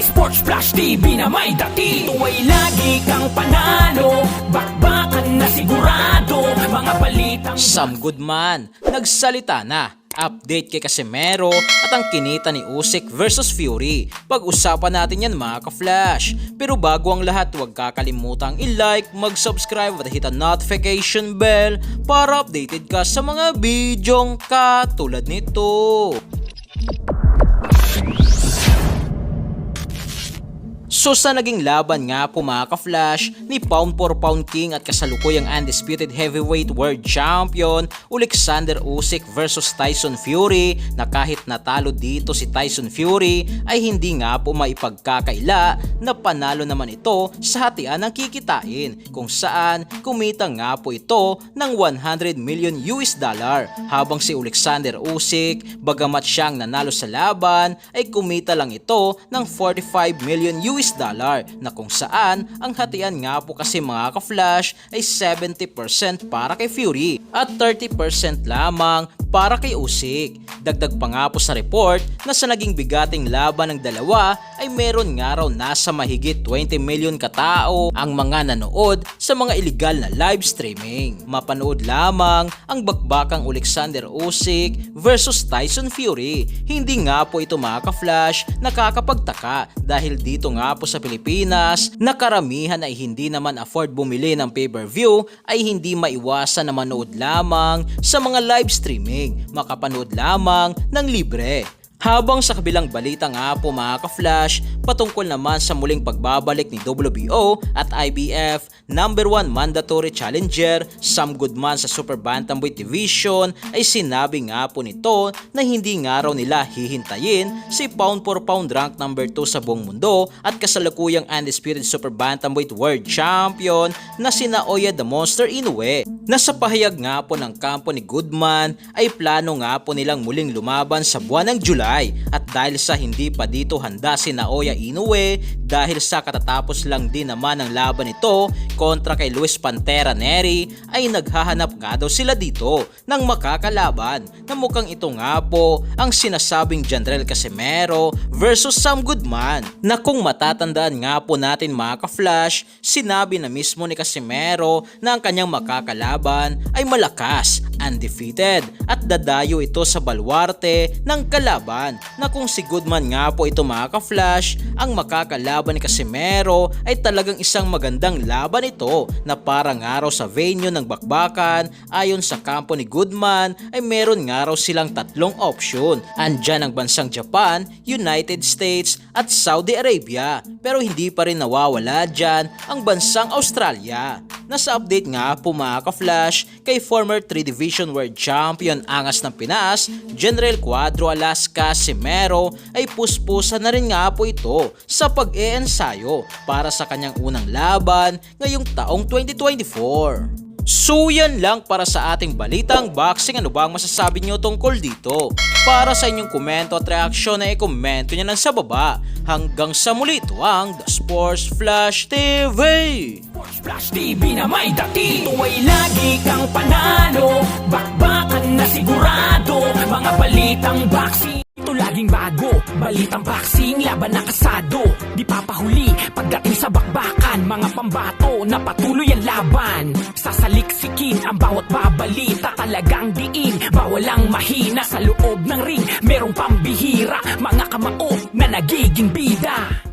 Sports Flash TV na may dati Tuway lagi kang panalo Bakbakan na sigurado Mga balitang Sam Goodman, nagsalita na. Update kay Casimero at ang kinita ni Usyk versus Fury. Pag-usapan natin yan mga ka-flash. Pero bago ang lahat, huwag kakalimutang i-like, mag-subscribe at hit ang notification bell para updated ka sa mga bidyong katulad nito. So sa naging laban nga po mga ka-flash ni pound for pound king at kasalukuyang undisputed heavyweight world champion Alexander Usyk versus Tyson Fury na kahit natalo dito si Tyson Fury ay hindi nga po maipagkakaila na panalo naman ito sa hatian ng kikitain kung saan kumita nga po ito ng 100 million US dollar. Habang si Alexander Usyk bagamat siyang nanalo sa laban ay kumita lang ito ng 45 million US dollar na kung saan ang hatian nga po kasi mga ka-flash ay 70% para kay Fury at 30% lamang para kay Usyk. Dagdag pa nga po sa report na sa naging bigating laban ng dalawa ay meron nga raw nasa mahigit 20 million katao ang mga nanood sa mga illegal na live streaming. Mapanood lamang ang bakbakang Alexander Usyk versus Tyson Fury. Hindi nga po ito mga ka-flash nakakapagtaka dahil dito nga po sa Pilipinas na karamihan ay hindi naman afford bumili ng pay-per-view ay hindi maiwasan na manood lamang sa mga live streaming. Makapanood lamang ng libre. Habang sa kabilang balita nga po mga ka-flash, patungkol naman sa muling pagbabalik ni WBO at IBF number 1 mandatory challenger Sam Goodman sa Super Bantamweight Division ay sinabi nga po nito na hindi nga raw nila hihintayin si pound for pound rank number 2 sa buong mundo at kasalukuyang undisputed Super Bantamweight World Champion na sina Oya the Monster Inoue. Nasa pahayag nga po ng kampo ni Goodman ay plano nga po nilang muling lumaban sa buwan ng July at dahil sa hindi pa dito handa si Naoya Inoue dahil sa katatapos lang din naman ng laban nito kontra kay Luis Pantera Neri ay naghahanap nga daw sila dito ng makakalaban. Na mukhang ito nga po ang sinasabing Janrel Casimero versus Sam Goodman. Na kung matatandaan nga po natin mga ka-flash sinabi na mismo ni Casimero na ang kanyang makakalaban ay malakas, undefeated at dadayo ito sa balwarte ng kalaban na kung si Goodman nga po ito mga ka-flash, ang makakalaban ni Casimero ay talagang isang magandang laban ito na parang araw sa venue ng bakbakan ayon sa kampo ni Goodman ay meron nga raw silang tatlong option. Andyan ang bansang Japan, United States at Saudi Arabia pero hindi pa rin nawawala dyan ang bansang Australia. Nasa update nga po mga ka-flash kay former 3 Division World Champion Angas ng Pinas, General Cuadro Alaska Simero ay puspusa na rin nga po ito sa pag-eensayo para sa kanyang unang laban ngayong taong 2024. So yan lang para sa ating balitang boxing. Ano ba ang masasabi nyo tungkol dito? Para sa inyong komento at reaksyon ay komento nyo lang sa baba. Hanggang sa muli ito ang The Sports Flash TV. Sports Flash TV na may dati. Tuway lagi kang panalo. Bakbakan na sigurado. Mga balitang boxing. Ito laging bago, balitang boxing, laban na kasado. Di papahuli, pagdating sa bakbakan. Mga pambato na patuloy ang laban. Sasaliksikin ang bawat babalita. Talagang diin, bawal ang mahina. Sa loob ng ring, merong pambihira. Mga kamao na nagiging bida